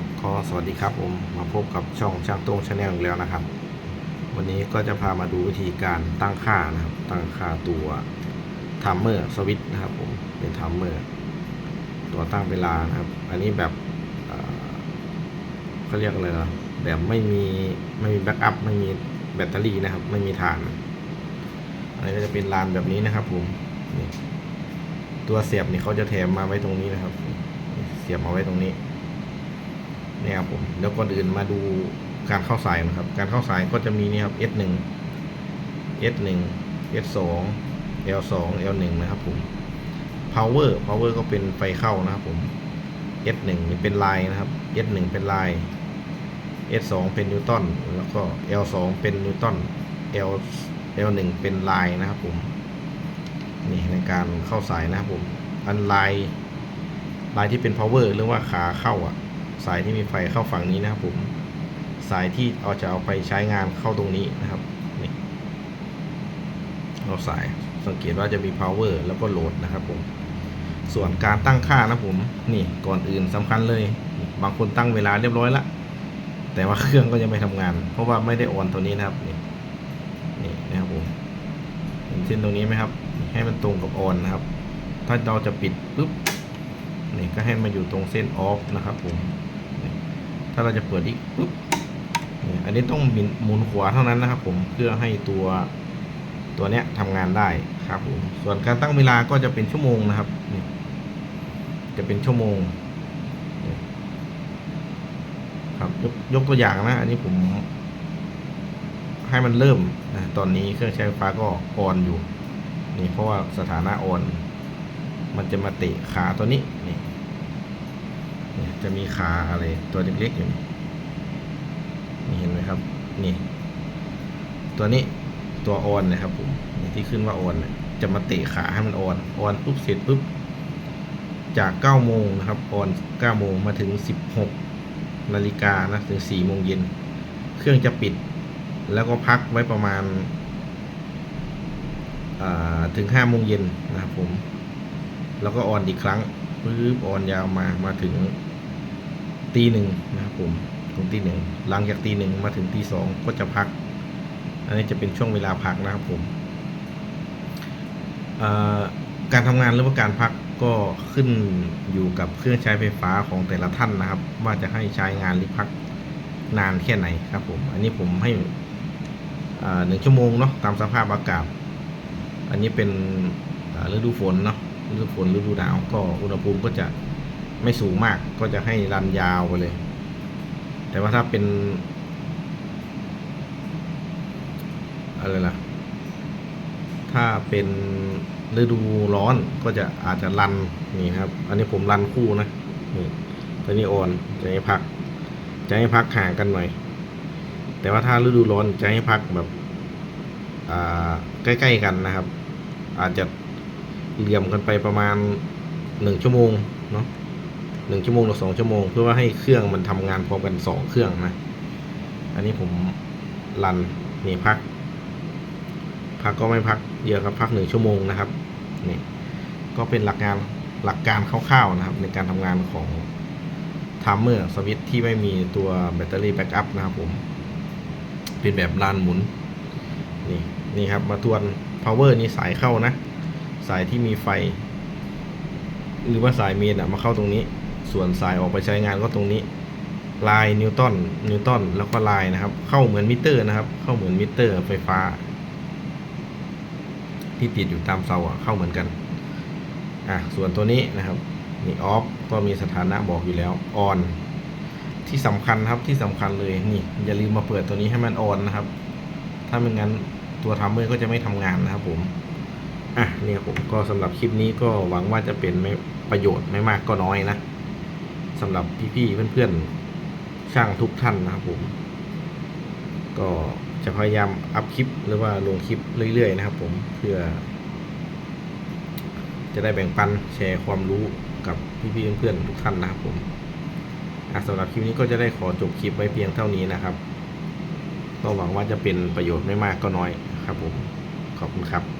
ครับก็สวัสดีครับผมมาพบกับช่องช่างต้งชาแนลอีกแล้วนะครับ วันนี้ก็จะพามาดูวิธีการตั้งค่านะครับ ตั้งค่าตัวทัมเมอร์สวิตนะครับผมเป็นทัมเมอร์ตัวตั้งเวลานะครับ อันนี้แบบเขาเรียกอะไรนะแบบไม่มีไม่มีแบ็กอัพไม่มีแบตเตอรี่นะครับ ไม่มีฐานอันนี้ก็จะเป็นลานแบบนี้นะครับผมตัวเสียบนี่เขาจะแถมมาไว้ตรงนี้นะครับ เสียบมาไว้ตรงนี้ นี่ยครับผมแล้วก่อนอื่นมาดูการเข้าสายนะครับ การเข้าสายก็จะมีนี่ครับ S 1 S 1 S 2 L 2 L 1 นะครับผม power power ก็เป็นไฟเข้านะครับผม S 1นี่เป็นลายนะครับ S 1 เป็นลาย S 2 เป็นนิวตันแล้วก็ L 2 เป็นนิวตัน L L 1 เป็นลายนะครับผมนี่ในการเข้าสายนะครับผมอันลายลายที่เป็น power หรือว่าขาเข้าอะ สายที่มีไฟเข้าฝั่งนี้นะครับผมสายที่เอาจะเอาไปใช้งานเข้าตรงนี้นะครับนี่เอาสายสังเกตว่าจะมี power แล้วก็โหลดนะครับผมส่วนการตั้งค่านะผมนี่ก่อนอื่นสำคัญเลย บางคนตั้งเวลาเรียบร้อยละแต่ว่าเครื่องก็ยังไม่ทำงาน เพราะว่าไม่ได้ออนตัวนี้นะครับนี่นี่นะครับผมเห็นเส้นตรงนี้ไหมครับ ให้มันตรงกับออนนะครับ ถ้าเราจะปิดปุ๊บนี่ก็ให้มาอยู่ตรงเส้นออฟนะครับผมาเราจะเปิดอีกปุ๊บอันนี้ต้องหมุนหมุนขวาเท่านั้นนะครับ ผมเพื่อให้ตัวตัวเนี้ยทำงานได้ครับผมส่วนการตั้งเวลาก็จะเป็นชั่วโมงนะครับจะเป็นชั่วโมง ครับยกยกตัวอย่างนะ อันนี้ผม ให้มันเริ่มนะตอนนี้เครื่องใช้ไฟฟ้าก็ออนอยู่ นี่เพราะว่าสถานะออน มันจะมาเตะขาตัวนี้นี่ จะมีขาอะไรตัวเล็กๆอยู่นี่นี่เห็นไหมครับ นี่ ตัวนี้ตัวออนนะครับผมที่ขึ้นว่าออนจะมาเตะขาให้มันออนออนปุ๊บเสร็จปุ๊บจาก9โมงนะครับออน9โมงมาถึง16นาฬิกานะถึง4โมงเย็นเครื่องจะปิด แล้วก็พักไว้ประมาณถึง5โมงเย็นนะครับผม แล้วก็ออนอีกครั้งปึ๊บออนยาวมามาถึง ตีหนึ่งนะครับผมถึงตีหนึ่งหลังจากตีหนึ่งมาถึงตีสองก็จะพัก อันนี้จะเป็นช่วงเวลาพักนะครับผมการทำงานหรือว่าการพักก็ขึ้นอยู่กับเครื่องใช้ไฟฟ้าของแต่ละท่านนะครับ ว่าจะให้ใช้งานหรือพักนานแค่ไหนครับผม อันนี้ผมให้หนึ่งชั่วโมงเนาะตามสภาพอากาศ อันนี้เป็นฤดูฝนเนาะฤดูฝนฤดูหนาวก็อุณหภูมิก็จะ ไม่สูงมากก็จะให้รันยาวไปเลย แต่ว่าถ้าเป็นอะไรล่ะ ถ้าเป็นฤดูร้อนก็จะอาจจะรันนี่ครับ อันนี้ผมรันคู่นะนี่ตัวนี้ออนจะให้พัก จะให้พักห่างกันหน่อย แต่ว่าถ้าฤดูร้อนจะให้พักแบบใกล้ๆกันนะครับ อาจจะเหลี่ยมกันไปประมาณหนึ่งชั่วโมงเนาะ หนึ่งชั่วโมงหรือสองชั่วโมง เพื่อว่าให้เครื่องมันทำงานพร้อมกันสองเครื่องนะ อันนี้ผมรันนี่พัก พักก็ไม่พักเยอะครับพักหนึ่งชั่วโมงนะครับนี่ก็เป็นหลักงานหลักการคร่าวๆนะครับ ในการทำงานของทามเมอร์สวิตที่ไม่มีตัวแบตเตอรี่แบ็กอัพนะครับผม เป็นแบบลานหมุน นี่นี่ครับมาทวน power นี่สายเข้านะ สายที่มีไฟ หรือว่าสายเมนอะมาเข้าตรงนี้ ส่วนสายออกไปใช้งานก็ตรงนี้ลายนิวตันนิวตันแล้วก็ลายนะครับ เข้าเหมือนมิเตอร์นะครับ เข้าเหมือนมิเตอร์ไฟฟ้า ที่ติดอยู่ตามเสาอะเข้าเหมือนกันอะส่วนตัวนี้นะครับนี่ออฟก็มีสถานะบอกอยู่แล้วออนที่สำคัญครับที่สำคัญเลยนี่ อย่าลืมมาเปิดตัวนี้ให้มันออนนะครับ ถ้าไม่งั้นตัวทัมเมอร์ก็จะไม่ทำงานนะครับผมอะเนี่ยผมก็สำหรับคลิปนี้ก็หวังว่าจะเป็นประโยชน์ไม่มากก็น้อยนะ สำหรับพี่ๆเพื่อนๆช่างทุกท่านนะครับผม ก็จะพยายามอัพคลิปหรือว่าลงคลิปเรื่อยๆนะครับ ผมเพื่อ จะได้แบ่งปันแชร์ความรู้กับพี่ๆเพื่อนๆทุกท่านนะครับผมสำหรับคลิปนี้ก็จะได้ขอจบคลิปไว้เพียงเท่านี้นะครับก็หวังว่าจะเป็นประโยชน์ไม่มากก็น้อยครับผม ขอบคุณครับ